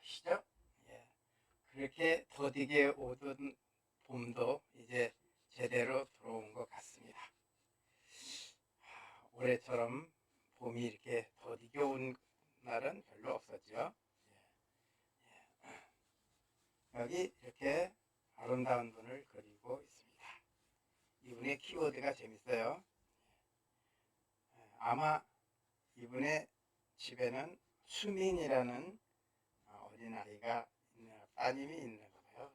것이죠. 예. 그렇게 더디게 오던 봄도 이제 제대로 들어온 것 같습니다. 하, 올해처럼 봄이 이렇게 더디게 온 날은 별로 없었죠. 예. 예. 여기 이렇게 아름다운 분을 그리고 있습니다. 이분의 키워드가 재밌어요. 예. 아마 이분의 집에는 수민이라는 어, 어린아이가 있는 따님이 있는 거예요.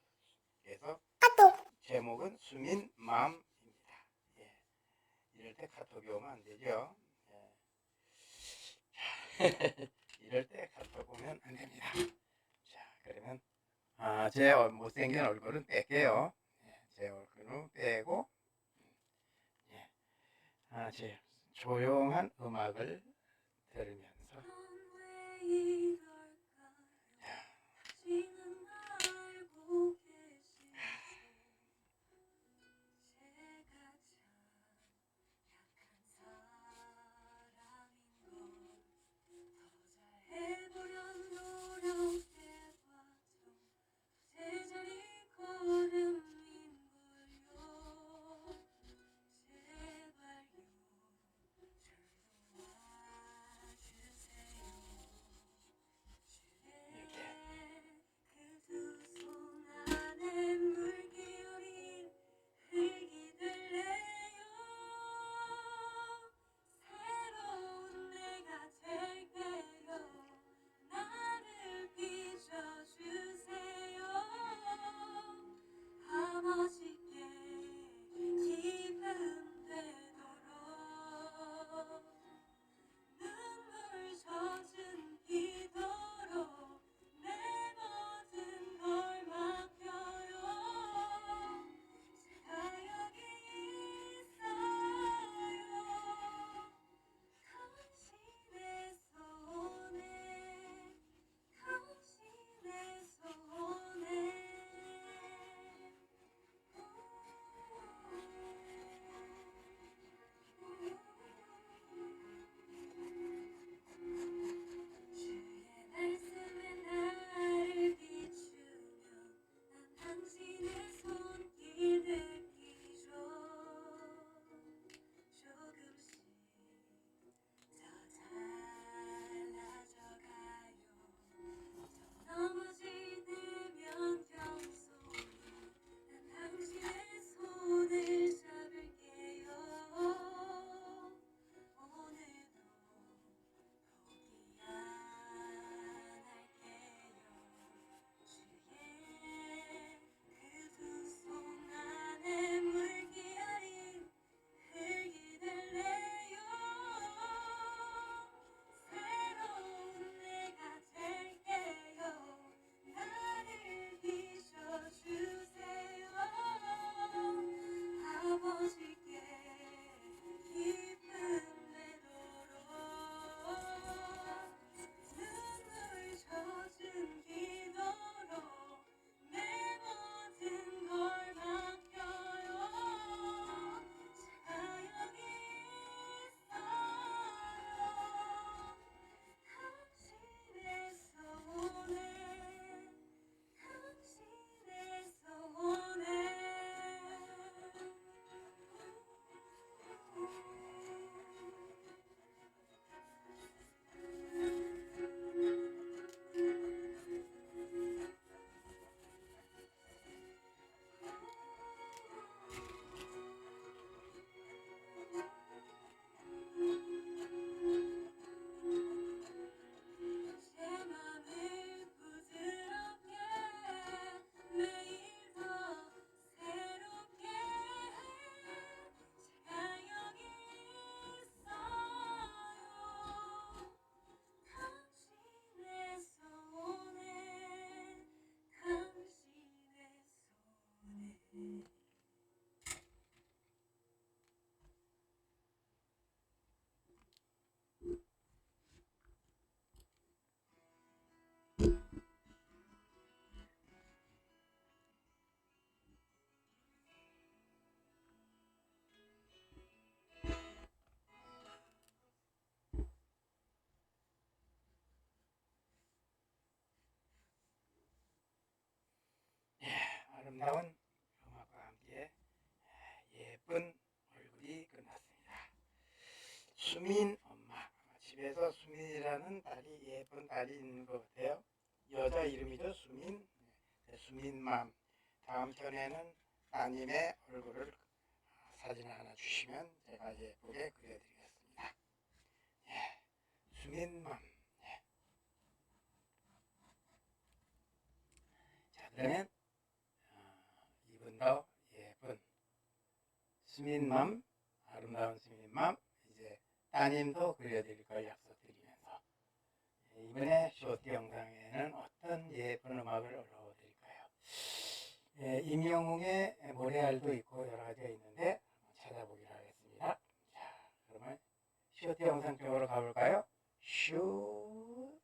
그래서 제목은 수민 맘입니다. 예. 이럴 때 카톡이 오면 안 되죠. 예. 이럴 때 카톡 오면 안 됩니다. 자, 그러면 아, 제 어- 못생긴 얼굴은 뺄게요. 예, 제 얼굴은 빼고 예. 아, 제 조용한 음악을 들으면서 아름다운 음악과 함께 예쁜 얼굴이 끝났습니다. 수민 엄마 집에서 수민이라는 딸이 예쁜 딸이 있는 것 같아요. 여자 이름이죠 수민. 네, 수민맘. 다음 편에는 따님의 얼굴을 아, 사진 하나 주시면 제가 예쁘게 그려드리겠습니다. 예, 수민맘. 예. 자 그러면 시민맘 아름다운 시민맘 이제 따님도 그려드릴 걸 약속드리면서 이번에 쇼트 영상에는 어떤 예쁜 음악을 올려드릴까요? 예, 임영웅의 모래알도 있고 여러 가지가 있는데 찾아보기로 하겠습니다. 자, 그러면 쇼트 영상 쪽으로 가볼까요? 슈